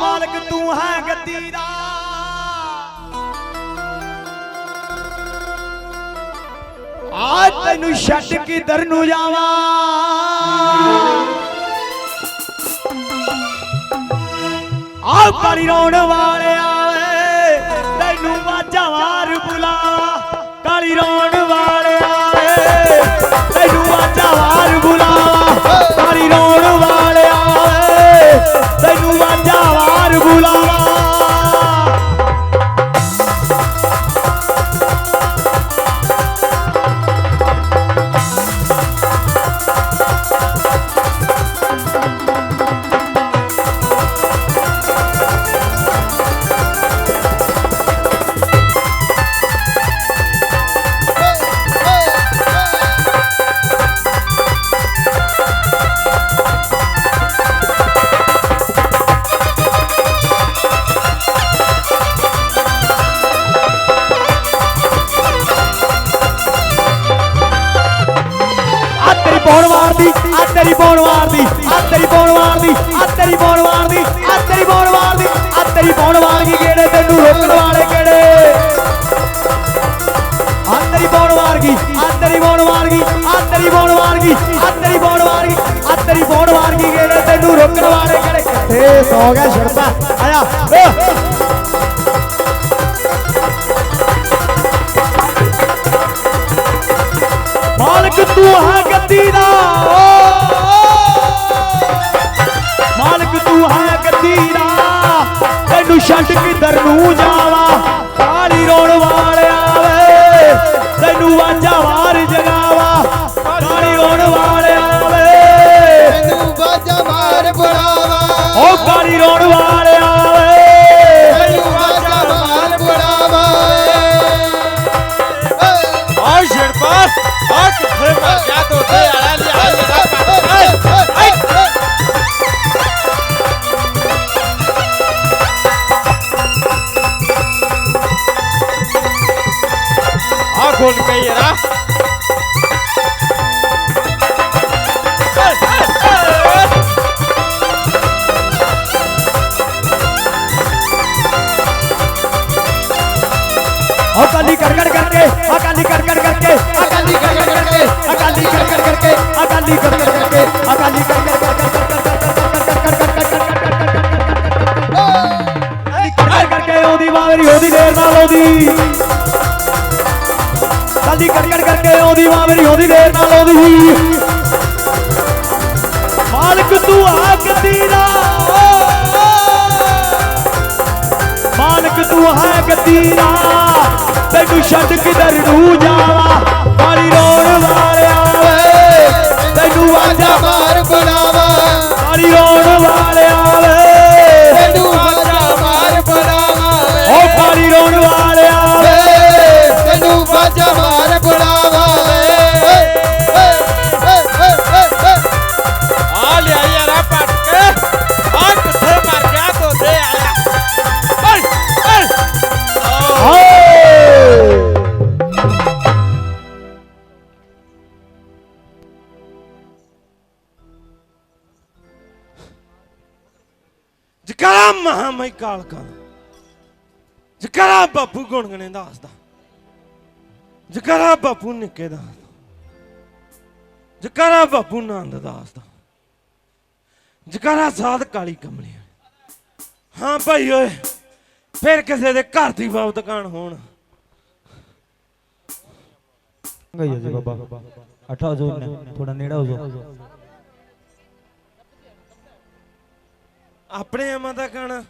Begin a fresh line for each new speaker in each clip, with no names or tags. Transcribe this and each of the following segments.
ਮਾਲਕ, ਤੂੰ ਹੈ ਗੱਦੀ ਦਾ। ਆ ਤੈਨੂੰ ਛੱਡ ਕਿਧਰ ਨੂੰ ਜਾਵਾਂ। ਆ ਕਾਲੀ ਰੌਣ ਵਾਲਿਆ ਵੇ, ਤੈਨੂੰ ਵਾਜਾ ਵਾਰ ਬੁਲਾਵਾ ਕਾਲੀ ਰੌਣ ਵਾਲਿਆ ਵੇ, ਤੈਨੂੰ ਵਾਜਾ ਵਾਰ ਬੁਲਾਵਾ ਕਾਲੀ ਰੌਣ ਵਾਲਿਆ ਵੇ, ਤੈਨੂੰ ਵਾਜਾ ਕਿੱਥੇ ਸੌ ਗਿਆ ਛੜਪਾ ਆਇਆ ਮਾਲਕ ਤੂੰ ਹੈ ਗੱਦੀ ਦਾ। ਮਾਲਕ ਤੂੰ ਹੈ ਗੱਦੀ ਦਾ। ਤੈਨੂੰ ਛੱਡ ਕਿਧਰ ਨੂੰ ਜਾਵਾਂ? ਹੈ ਦਾ ਤੈਨੂੰ ਛੱਡ ਕਿਧਰ ਨੂੰ ਜਾਵਾਂ? ਕਾਲੀ ਰੋਣ ਵਾਲਿਆ ਵੇ। ਤੈਨੂੰ ਆਜਾ
ਮਾਰ ਬੁਲਾਵਾ
ਕਾਲੀ ਰੋਣ ਵਾਲਿਆ
ਜਕਰਾ ਮਹਾਮਈ ਕਾਲਕਾ ਜਕਰਾ ਬਾਪੂ ਗੁਣਗਣੇ ਦਾ। ਹੱਸਦਾ ਜਕਰਾ ਬਾਪੂ ਨਿੱਕੇ ਦਾ। ਜਕਰਾ ਬਾਪੂ ਨੰਦ ਦਾ। ਹੱਸਦਾ ਸਾਧ ਕਾਲੀ ਕਮਲੀ ਹਾਂ ਭਾਈ ਓਏ, ਫਿਰ ਕਿਸੇ ਦੇ ਘਰ ਦੀ ਬਾਬ ਦੁਕਾਨ ਹੋਣ।
ਗਈ ਜੀ ਬਾਬਾ। ਅਠਾ ਜੋ ਥੋੜਾ ਨੇੜਾ ਹੋ ਜਾ
ਆਪਣੇ ਅਮਾ ਦਾ ਕਾਣਾ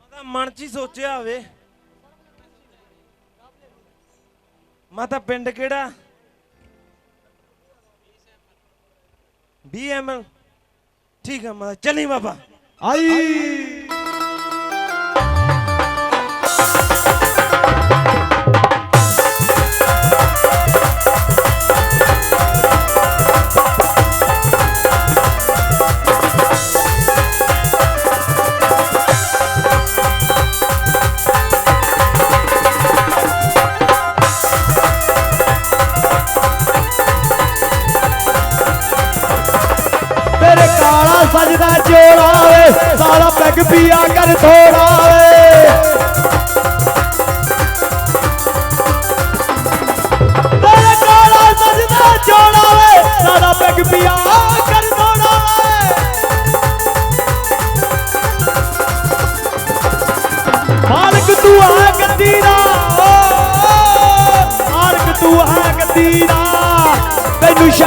ਮਾਤਾ ਮਨ ਚ ਹੀ ਸੋਚਿਆ ਹੋਵੇ। ਮਾਤਾ ਪਿੰਡ ਕਿਹੜਾ? ਬੀਐਮ ਠੀਕ ਆ ਮਾਤਾ, ਚੱਲੀ ਬਾਬਾ।
ਆਈ।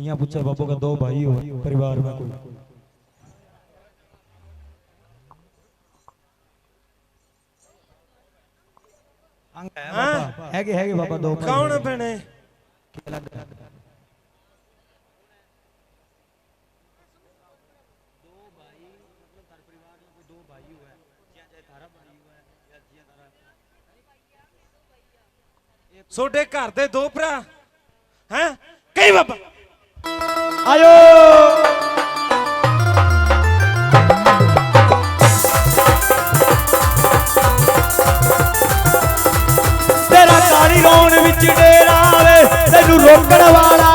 यहाँ पूछा बाबू का दो भाई हुआ परिवार में कोई
ਹਾਂ
हैगे हैगे बाबा दो भाई
ਕੌਣ ਭੈਣੇ ਛੋਡੇ ਘਰ ਦੇ ਦੋ ਭਰਾ ਹੈ ਕਈ ਬਾਬਾ
ਆਇਓ ਤੇਰਾ ਕਾਲੀ ਰੌਣ ਵਿੱਚ ਡੇਰਾ ਵੇ ਤੈਨੂੰ ਰੋਕਣ ਵਾਲਾ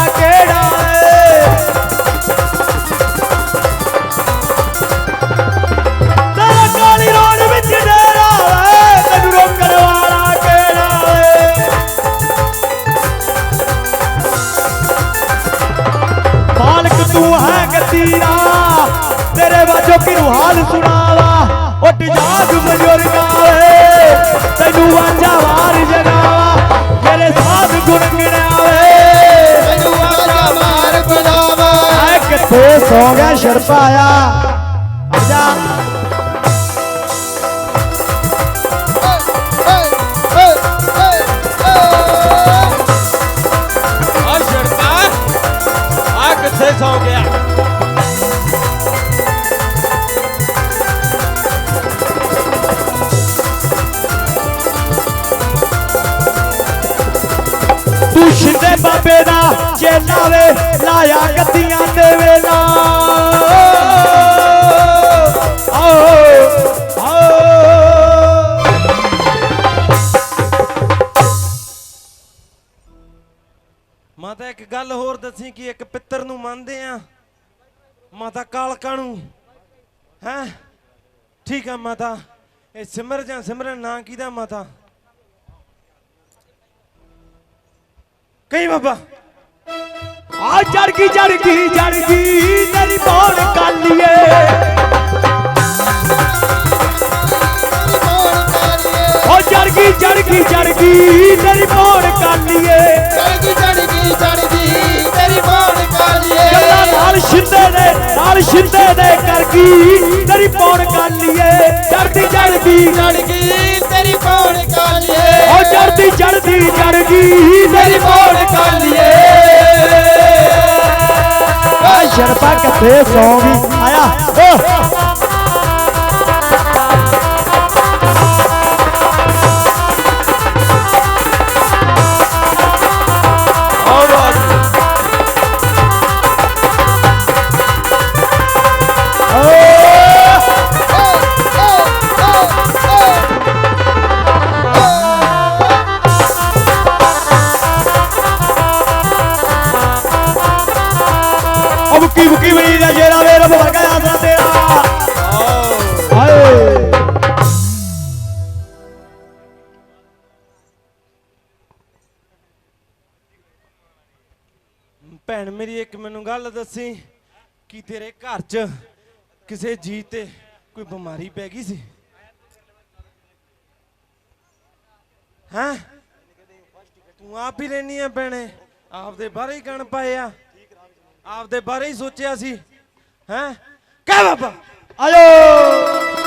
ਬਾਬੇ ਦਾ ਚੇਲਾ ਵੇ ਲਾਇਆ ਗੱਦੀਆਂ ਦੇ ਵੇਲਾ। ਆਓ ਆਓ।
ਮਾਤਾ, ਇੱਕ ਗੱਲ ਹੋਰ ਦੱਸੀ ਕਿ ਇੱਕ ਪਿੱਤਰ ਨੂੰ ਮੰਨਦੇ ਆ? ਮਾਤਾ ਕਾਲਕਾ ਨੂੰ। ਹੈ? ਠੀਕ ਆ ਮਾਤਾ। ਇਹ ਸਿਮਰ ਜਾਂ ਸਿਮਰਨ ਨਾਂ ਕਿਹਦਾ ਮਾਤਾ? ਕਈ ਬਾਬਾ।
ਆ ਚੜ ਗਈ ਚੜ ਗਈ ਚੜ ਗਈ ਤੇਰੀ ਬੋਲ ਕਾਲੀਏ। ਓ ਚੜ ਗਈ ਚੜ ਗਈ ਚੜ ਗਈ ਤੇਰੀ ਬੋਲ ਕਾਲੀਏ।
ਚੜਗੀ ਚੜਗੀ ਚੜਗੀ ਤੇਰੀ ਬੋਲ ਕਾਲੀਏ।
ਗੱਲਾਂ ਨਾਲ ਸ਼ਿੰਦੇ ਦੇ ਨਾਲ ਸ਼ਿੰਦੇ ਦੇ ਕਰ ਗਈ ਤੇਰੀ ਬੋਲ ਕਾਲੀਏ। ਚੜਦੀ ਚੜਦੀ।
ਚੜਗੀ ਤੇਰੀ ਬੋਲ
ਚੜਦੀ ਚੜਦੀ ਚੜ ਗਈ ਮੇਰੀ ਬੋਲ ਕਾਲੀਏ ਆ ਸ਼ਰਪਾ ਕਿੱਥੇ ਸੌਂ ਗਈ। ਆਇਆ। ਓ
ਦੱਸੀ ਕਿ ਤੇਰੇ ਘਰ 'ਚ ਕਿਸੇ ਜੀ ਤੇ ਕੋਈ ਬਿਮਾਰੀ ਪੈ ਗਈ ਸੀ? ਹੈਂ? ਤੂੰ ਆਪ ਹੀ ਲੈਣੀ ਆ ਭੈਣੇ। ਆਪਦੇ ਬਾਰੇ ਹੀ ਗਣ ਪਾਏ ਆ। ਆਪਦੇ ਬਾਰੇ ਹੀ ਸੋਚਿਆ ਸੀ। ਹੈਂ? ਕਹਿ ਬਾਬਾ।
ਆਇਓ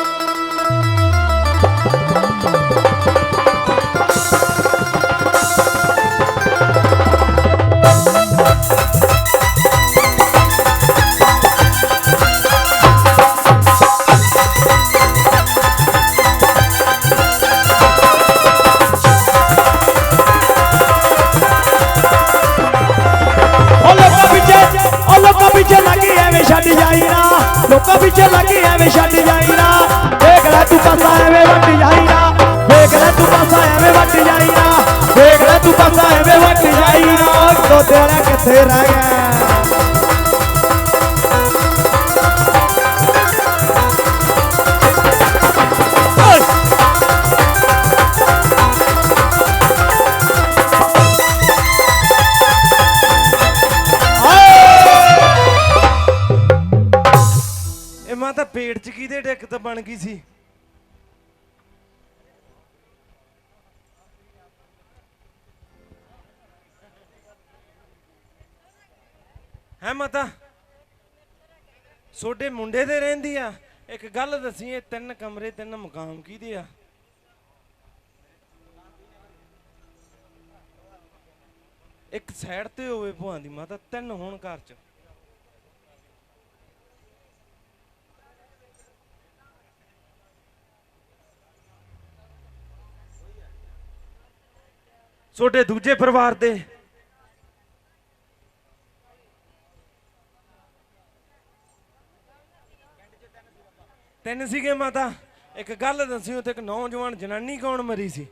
ਪੇਟ 'ਚ ਕਿਹਦੇ ਡਿੱਕ ਤਾਂ ਬਣ ਗਈ ਸੀ? ਹੈ ਮਾਤਾ? ਛੋਡੇ ਮੁੰਡੇ ਦੇ ਰਹਿੰਦੀ ਆ। ਇੱਕ ਗੱਲ ਦੱਸੀ ਇਹ ਤਿੰਨ ਕਮਰੇ, ਤਿੰਨ ਮਕਾਮ ਕਿਹਦੇ ਆ? ਇੱਕ ਸਾਈਡ ਤੇ ਹੋਵੇ ਭੂਆਂ ਦੀ ਮਾਤਾ, ਤਿੰਨ ਹੋਣ ਘਰ 'ਚ। ਛੋਟੇ ਦੂਜੇ ਪਰਿਵਾਰ ਦੇ। ਤਿੰਨ ਸੀਗੇ ਮਾਤਾ। ਇੱਕ ਗੱਲ ਦੱਸਿਓ ਤੇ ਇੱਕ ਨੌਜਵਾਨ ਜਨਾਨੀ ਕੌਣ ਮਰੀ ਸੀ?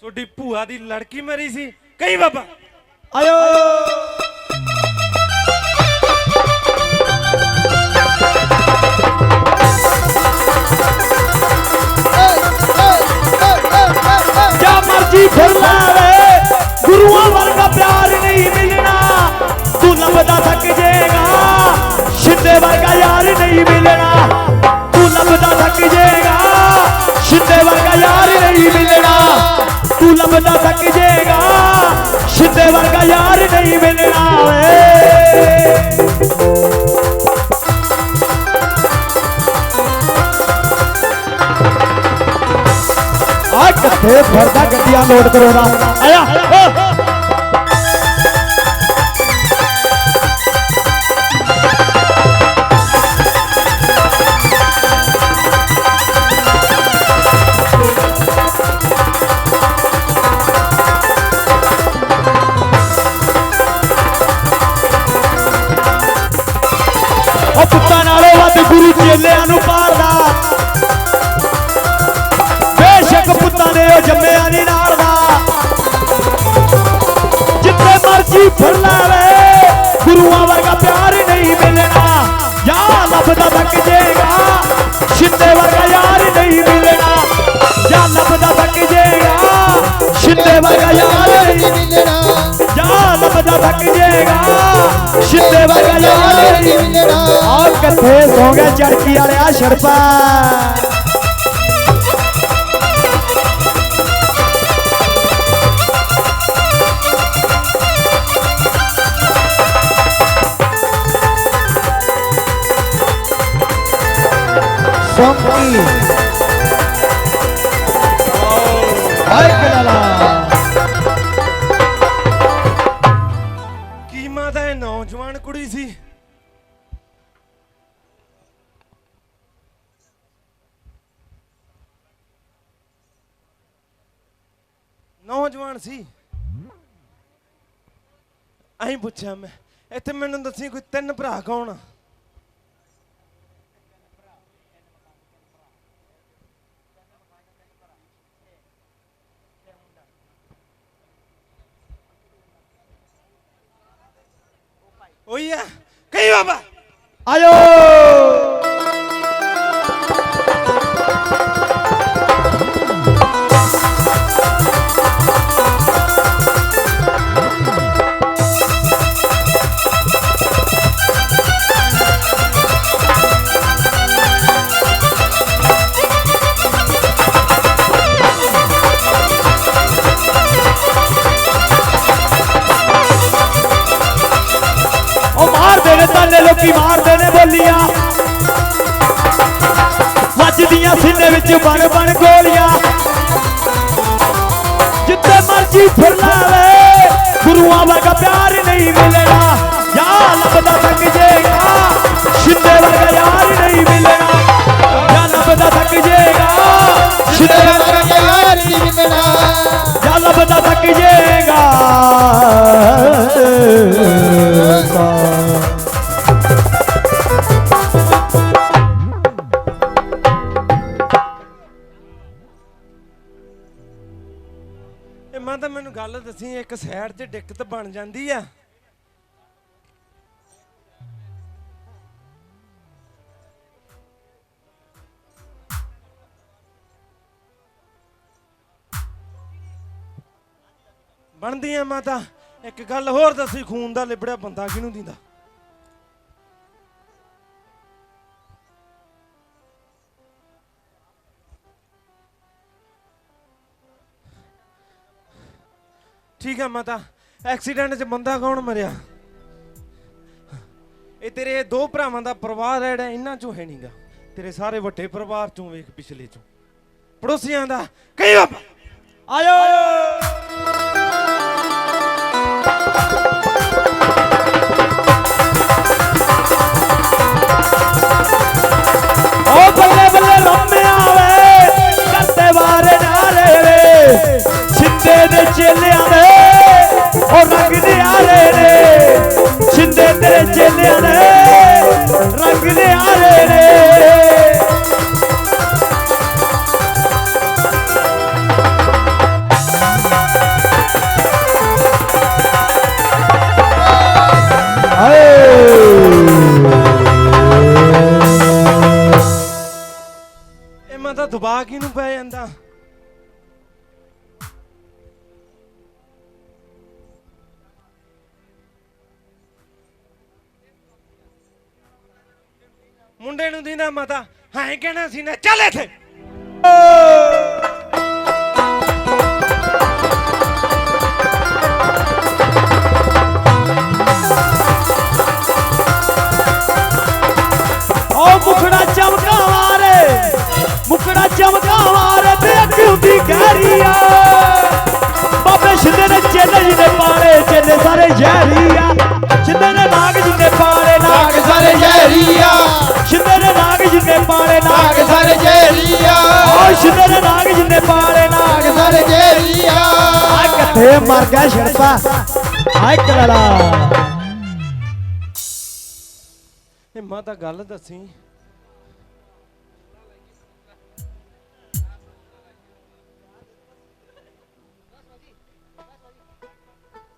ਛੋਟੀ ਭੂਆ ਦੀ ਲੜਕੀ ਮਰੀ ਸੀ। ਕਈ ਬਾਬਾ।
ਆਇਓ। ਜਾਂ ਮਰਜ਼ੀ ਫਿਰ ਗੁਰੂਆਂ ਵਰਗਾ ਪਿਆਰ ਨਹੀਂ ਮਿਲਣਾ। ਤੂੰ ਲੱਭਦਾ ਥੱਕ ਜਾਏਗਾ ਸ਼ਿੰਦੇ ਵਰਗਾ ਫਿਰਦਾ ਗੱਡੀਆਂ ਲੋਡ ਕਰਾਉਣਾ ਆਇਆ। ਮਰਜ਼ੀ ਫਿਰ ਲਾਵੇ ਗੁਰੂਆਂ ਵਰਗਾ ਪਿਆਰ ਨਹੀਂ ਮਿਲਣਾ ਜਾਂ ਲੱਭਦਾ ਥੱਕ ਜਾਏਗਾ ਸ਼ਿੰਦੇ ਵਰਗਾ ਯਾਰ ਨਹੀਂ ਮਿਲਣਾ ਜਾਂ ਲੱਭਦਾ ਥੱਕ ਜਾਏਗਾ ਸ਼ਿੰਦੇ ਵਰਗਾ ਯਾਰ ਨਹੀਂ ਜਾਂ ਲੱਭਦਾ ਥੱਕ ਜਾਏਗਾ ਸ਼ਿੰਦੇ ਵਰਗਾ ਯਾਰ ਨਹੀਂ ਆ ਕਿੱਥੇ ਸੌ ਗਿਆ ਚੜਕੀ ਵਾਲਿਆ ਛੜਪਾ
ਕੀਮਾ ਤਾਂ ਇਹ ਨੌਜਵਾਨ ਕੁੜੀ ਸੀ? ਨੌਜਵਾਨ ਸੀ। ਅਹੀਂ ਪੁੱਛਿਆ ਮੈਂ, ਇੱਥੇ ਮੈਨੂੰ ਦੱਸੀ ਕੋਈ ਤਿੰਨ ਭਰਾ ਕੌਣ ਆ? ਉਹੀ ਆ ਕਈ ਬਾਬਾ
ਮੰਗਣਾ ਜਾ ਲੱਭਦਾ ਤੱਕ ਜੇਗਾ। ਇਹ ਮਾਂ ਤਾਂ ਮੈਨੂੰ
ਗੱਲ ਦੱਸੀ ਇੱਕ ਸਾਈਡ ਤੇ ਦਿੱਕਤ ਬਣ ਜਾਂਦੀ ਆ। ਬਣਦੀ ਆ ਮਾਤਾ। ਇੱਕ ਗੱਲ ਹੋਰ ਦੱਸੀ, ਖੂਨ ਦਾ ਲਿਬੜਿਆ ਬੰਦਾ ਕਿਹਨੂੰ ਦਿੰਦਾ? ਠੀਕ ਆ ਮਾਤਾ। ਐਕਸੀਡੈਂਟ 'ਚ ਬੰਦਾ ਕੌਣ ਮਰਿਆ? ਇਹ ਤੇਰੇ ਦੋ ਭਰਾਵਾਂ ਦਾ ਪਰਿਵਾਰ ਹੈ ਜਿਹੜਾ ਇਹਨਾਂ ਚੋਂ ਹੈ ਨਹੀਂਗਾ ਤੇਰੇ ਸਾਰੇ ਵੱਡੇ ਪਰਿਵਾਰ ਚੋਂ ਵੇਖ ਪਿਛਲੇ ਚੋਂ। ਪੜੋਸੀਆਂ ਦਾ ਕਈ ਬਾਬਾ
ਆਇਓ! ਛਿੰਦੇ ਦੇ ਚੇਲਿਆਂ ਦੇ ਓ ਰੰਗ ਨਿਆਰੇ ਨੇ। ਛਿੰਦੇ ਤੇਰੇ ਚੇਲਿਆਂ ਦੇ, ਰੰਗ ਨਿਆਰੇ ਨੇ।
ਨੂੰ ਮਾਤਾ ਹਾਂ ਕਹਿਣਾ ਸੀ ਨਾ ਚੱਲ ਇੱਥੇ।
ਓ ਮੁਖੜਾ ਚਮਕਾਵਾ ਰੇ ਮੁਖੜਾ ਚਮਕਾਵਾ ਰੇ ਤੇ ਅੱਖ ਹੁੰਦੀ ਗਹਿਰੀ ਆ। ਬਾਬੇ ਸ਼ਿੰਦੇ ਨੇ ਚੇਲੇ ਜੀ ਨੇ ਪਾਲੇ ਚੇਲੇ ਸਾਰੇ ਜ਼ਹਿਰੀ ਆ। ਸ਼ਿੰਦੇ ਨੇ ਨਾਗ ਜੀ ਨੇ ਪਾਲੇ ਨਾਗ
ਸਾਰੇ ਜ਼ਹਿਰੀਆ
ਸ਼ਿੰਦੇ ਨੇ ਨਾਗ ਜੀ ਨੇ ਪਾਲੇ ਨਾਗ।
ਸਾਰੇ ਜ਼ਹਿਰੀਆ
ਓ ਸ਼ਿੰਦੇ ਨੇ ਨਾਗ ਜੀ ਨੇ ਪਾਲੇ ਨਾਗ।
ਸਾਰੇ ਜ਼ਹਿਰੀਆ
ਆ ਕਿੱਥੇ ਮਰ ਗਿਆ ਛੜਪਾ ਆਏ ਕਲਲਾ
ਇਹ ਮਾਤਾ ਗੱਲ ਦੱਸੀ।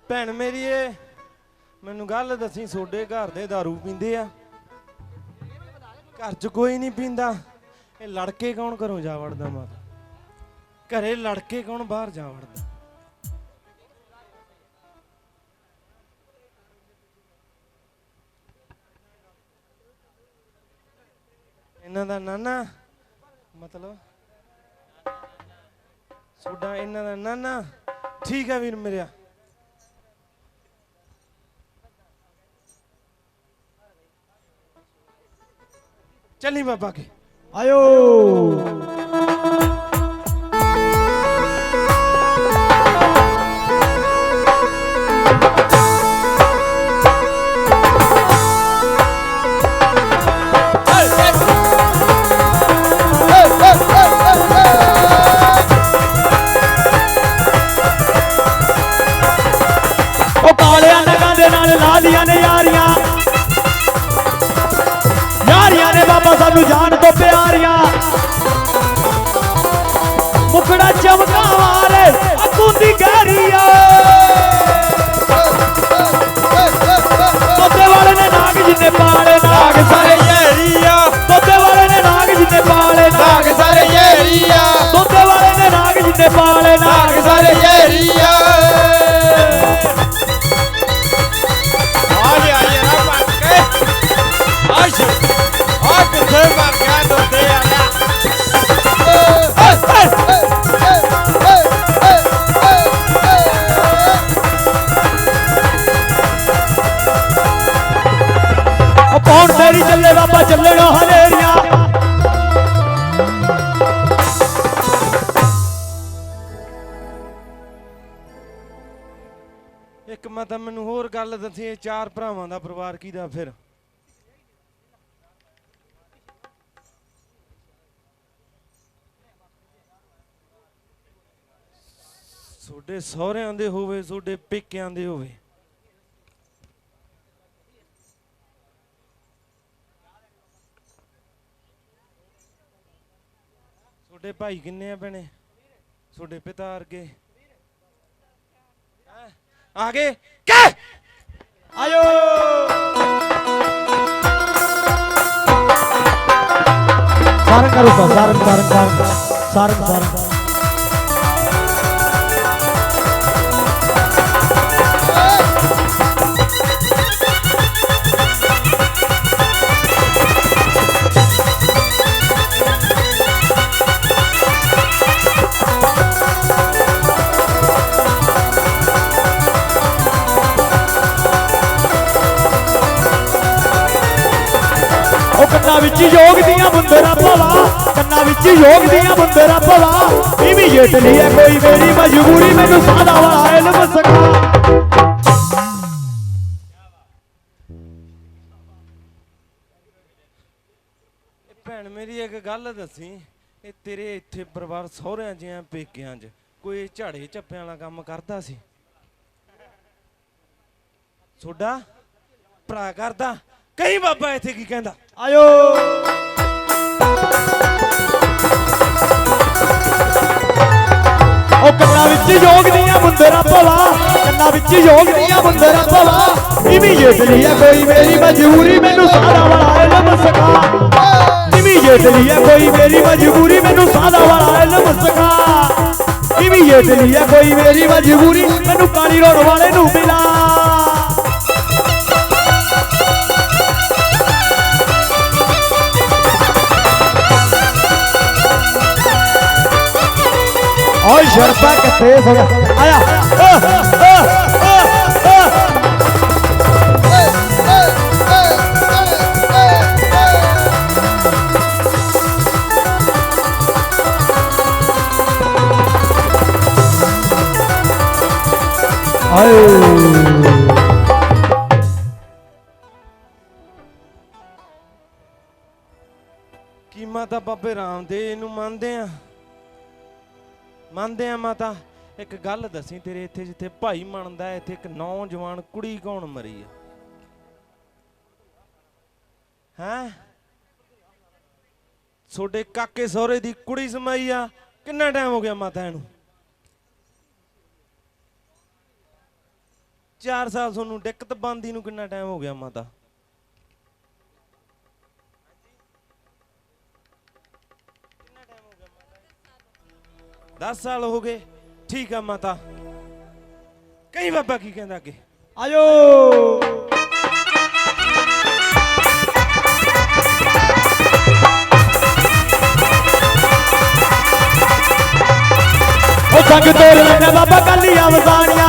ਭੈਣ ਮੇਰੀ ਏ ਮੈਨੂੰ ਗੱਲ ਦੱਸੀ ਤੁਹਾਡੇ ਘਰ ਦੇ दारू ਪੀਂਦੇ ਆ। ਘਰ 'ਚ ਕੋਈ ਨਹੀਂ ਪੀਂਦਾ। ਇਹ ਲੜਕੇ ਕੌਣ ਘਰੋਂ ਜਾ ਵੜਦਾ ਮਾਤਾ? ਘਰੇ ਲੜਕੇ ਕੌਣ ਬਾਹਰ ਜਾ ਵੜਦਾ? ਇਹਨਾਂ ਦਾ ਨਾਨਾ, ਮਤਲਬ ਸੋਡਾ ਇਹਨਾਂ ਦਾ ਨਾਨਾ, ਠੀਕ ਹੈ ਵੀਰ ਮੇਰਿਆ ਚੱਲੀ ਬਾਬਾ ਕੇ।
ਆਇਓ। ਉਹ ਕਾਲਿਆਂ ਨਗਾਂ ਦੇ ਨਾਲ ਲਾਲੀਆਂ ਨੇ ਯਾਰੀਆਂ। ਯਾਰੀਆਂ ਨੇ ਬਾਬਾ ਸਾਨੂੰ ਜਾਣ ਤੋਂ ਪਿਆਰੀਆਂ। ਮੁਕੜਾ ਚਮਕਾ ਰੇ ਅੱਗੂ ਦੀ ਗਹਿਰੀਆ ਤੋਤੇ ਵਾਲੇ ਨੇ ਨਾਗ ਜਿੰਨੇ ਪਾਲੇ, ਨਾਗ ਸਾਰੇ ਉਹ ਪੌਣ ਚੱਲੇ, ਬਾਬਾ ਚੱਲਣਾ ਹਨੇਰੀਆਂ।
ਇੱਕ ਮੈਂ ਤਾਂ ਮੈਨੂੰ ਹੋਰ ਗੱਲ ਦੱਸੀ, ਇਹ ਚਾਰ ਭਰਾਵਾਂ ਦਾ ਪਰਿਵਾਰ ਕਿਹਦਾ ਫਿਰ? ਤੁਹਾਡੇ ਸਹੁਰਿਆਂ ਦੇ ਹੋਵੇ ਤੁਹਾਡੇ ਪੇਕਿਆਂ ਦੇ ਹੋਵੇ। ਤੁਹਾਡੇ ਭਾਈ ਕਿੰਨੇ ਆ ਭੈਣੇ? ਤੁਹਾਡੇ ਪਿਤਾ ਵਰਗੇ? ਆਗੇ ਕਹਿ
ਆਇਓ!
ਸਾਰੰਗ ਕਰੋ ਤਾਂ ਸਾਰੰਗ ਸਾਰੰਗ ਸਾਰੰਗ ਸਾਰੰਗ
ਕੰਨਾਂ ਵਿੱਚ ਯੋਗ ਦੀਆਂ ਮੁੰਦਰਾ ਭਵਾ ਕੰਨਾਂ ਵਿੱਚ ਯੋਗ ਦੀਆਂ ਮੁੰਦਰਾ ਭਵਾ ਇਮੀਡੀਏਟਲੀ ਹੈ, ਕੋਈ ਮੇਰੀ ਮਜਬੂਰੀ ਮੈਨੂੰ ਸਾਦਾ ਵਾਲਾ ਇਲਮ
ਭੈਣ ਮੇਰੀ ਇੱਕ ਗੱਲ ਦੱਸੀ, ਇਹ ਤੇਰੇ ਇੱਥੇ ਪਰਿਵਾਰ ਸਹੁਰਿਆਂ ਜਿਆਂ ਪੇਕਿਆਂ 'ਚ ਕੋਈ ਝਾੜੇ ਝੱਪਿਆਂ ਵਾਲਾ ਕੰਮ ਕਰਦਾ ਸੀ? ਤੁਹਾਡਾ ਭਰਾ ਕਰਦਾ ਕਈ ਬਾਬਾ ਇੱਥੇ ਕੀ ਕਹਿੰਦਾ?
ਆਇਓ। ਉਹ ਕੰਨਾਂ ਵਿੱਚ ਯੋਗ ਦੀਆਂ ਮੁੰਦਰਾ ਭੋਲਾ, ਕੰਨਾਂ ਵਿੱਚ ਯੋਗ ਦੀਆਂ ਮੁੰਦਰਾ ਭਵਾ ਇਮੀਡੀਏਟਲੀ ਹੈ ਕੋਈ ਮੇਰੀ ਮਜਬੂਰੀ, ਮੈਨੂੰ ਸਾਦਾ ਵਾਲਾ ਇਲਮ ਸਿਖਾ। ਇਮੀਡੀਏਟਲੀ ਹੈ ਕੋਈ ਮੇਰੀ ਮਜਬੂਰੀ, ਮੈਨੂੰ ਸਾਦਾ ਵਾਲਾ ਇਲਮ ਸਿਖਾ। ਇਮੀਡੀਏਟਲੀ ਹੈ ਕੋਈ ਮੇਰੀ ਮਜਬੂਰੀ, ਮੈਨੂੰ ਕਾਲੀ ਰੋਡ ਵਾਲੇ ਨੂੰ ਮਿਲਾ। ਓਏ ਸ਼ਰਪਾ ਕਿੱਥੇ ਹੋ ਗਿਆ ਆਇਆ ਆਹ, ਆਹ, ਆਹ, ਆਹ। ਆਏ
ਮੰਨਦੇ ਆ ਮਾਤਾ, ਇੱਕ ਗੱਲ ਦੱਸੀ ਤੇਰੇ ਇੱਥੇ ਜਿੱਥੇ ਭਾਈ ਮੰਨਦਾ ਇੱਥੇ ਇੱਕ ਨੌਜਵਾਨ ਕੁੜੀ ਕੌਣ ਮਰੀ ਆ? ਹੈ? ਛੋਡੇ ਕਾਕੇ ਸਹੁਰੇ ਦੀ ਕੁੜੀ ਸਮਾਈ ਆ, ਕਿੰਨਾ ਟਾਈਮ ਹੋ ਗਿਆ ਮਾਤਾ ਇਹਨੂੰ? 4 ਸਾਲ ਤੁਹਾਨੂੰ ਦਿੱਕਤ ਬੰਦੀ ਨੂੰ ਕਿੰਨਾ ਟਾਈਮ ਹੋ ਗਿਆ ਮਾਤਾ? ਦਸ ਸਾਲ ਹੋ ਗਏ। ਠੀਕ ਆ ਮਾਤਾ। ਕਈ ਬਾਬਾ ਕੀ ਕਹਿੰਦਾ ਅੱਗੇ?
ਆਇਓ ਉਹ ਸੰਗ ਤੋੜ ਲੈਣਾ ਬਾਬਾ ਕੱਲੀਆਂ ਵਸਾਣੀਆਂ।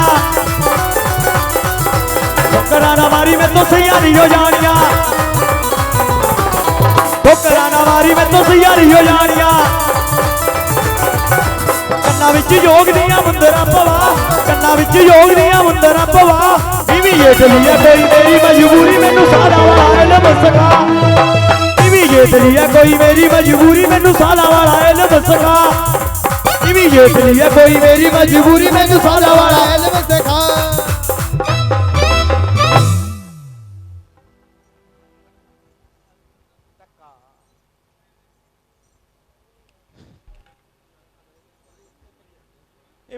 ਠੋਕਰਾਂ ਨਾ ਮਾਰੀ ਮੈਂ ਤੋਂ ਸਿਆਰੀ ਹੋ ਜਾਣੀਆਂ। ਠੋਕਰਾਂ ਨਾ ਮਾਰੀ ਮੈਂ ਤੋਂ ਸਿਆਰੀ ਹੋ ਜਾਣੀਆਂ। ਵਿੱਚ ਯੋਗ ਦੀਆਂ ਮੁੰਦਰਾਂ ਭਵਾ, ਕੰਨਾਂ ਵਿੱਚ ਯੋਗ ਦੀਆਂ ਮੁੰਦਰਾਂ ਭਵਾ। ਇਮੀਡੀਏਟਲੀ ਹੈ ਕੋਈ ਮੇਰੀ ਮਜਬੂਰੀ ਮੈਨੂੰ ਸਾਦਾ ਵਾਲਾ ਇਲਮ ਸਿਖਾ ਇਮੀਡੀਏਟਲੀ ਹੈ ਕੋਈ ਮੇਰੀ ਮਜਬੂਰੀ ਮੈਨੂੰ ਸਾਦਾ ਵਾਲਾ ਇਲਮ ਸਿਖਾ ਇਮੀਡੀਏਟਲੀ ਹੈ ਕੋਈ ਮੇਰੀ ਮਜਬੂਰੀ ਮੈਨੂੰ ਸਾਲਾ ਵਾਲਾ ਇਲਮ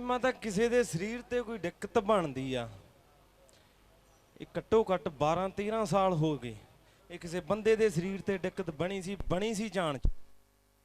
ਮਾਤਾ ਕਿਸੇ ਦੇ ਸਰੀਰ ਤੇ ਕੋਈ ਦਿੱਕਤ ਬਣਦੀ ਆ। ਇਹ ਘੱਟੋ ਘੱਟ 12 13 ਸਾਲ ਹੋ ਗਏ। ਇਹ ਕਿਸੇ ਬੰਦੇ ਦੇ ਸਰੀਰ ਤੇ ਦਿੱਕਤ ਬਣੀ ਸੀ ਬਣੀ ਸੀ ਜਾਣ ਚ।